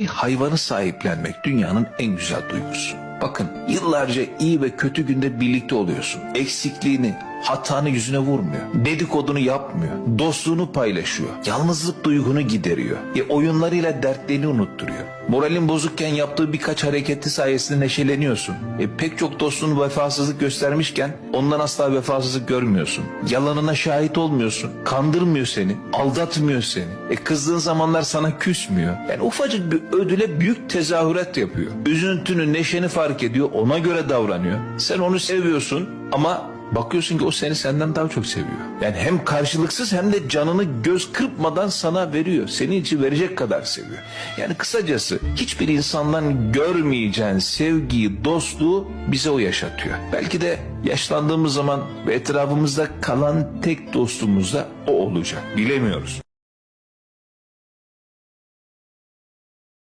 Bir hayvanı sahiplenmek dünyanın en güzel duygusu. Bakın yıllarca iyi ve kötü günde birlikte oluyorsun. Eksikliğini, hatanı yüzüne vurmuyor. Dedikodunu yapmıyor. Dostluğunu paylaşıyor. Yalnızlık duygunu gideriyor. E, oyunlarıyla dertlerini unutturuyor. Moralin bozukken yaptığı birkaç hareketi sayesinde neşeleniyorsun. E, pek çok dostluğun vefasızlık göstermişken ondan asla vefasızlık görmüyorsun. Yalanına şahit olmuyorsun. Kandırmıyor seni. Aldatmıyor seni. E, kızdığın zamanlar sana küsmüyor. Yani ufacık bir ödüle büyük tezahürat yapıyor. Üzüntünü, neşeni fark ediyor. Ona göre davranıyor. Sen onu seviyorsun ama Bakıyorsun ki o seni senden daha çok seviyor. Yani hem karşılıksız hem de canını göz kırpmadan sana veriyor. Senin için verecek kadar seviyor. Yani kısacası hiçbir insandan görmeyeceğin sevgiyi, dostluğu bize o yaşatıyor. Belki de yaşlandığımız zaman ve etrafımızda kalan tek dostumuz da o olacak. Bilemiyoruz.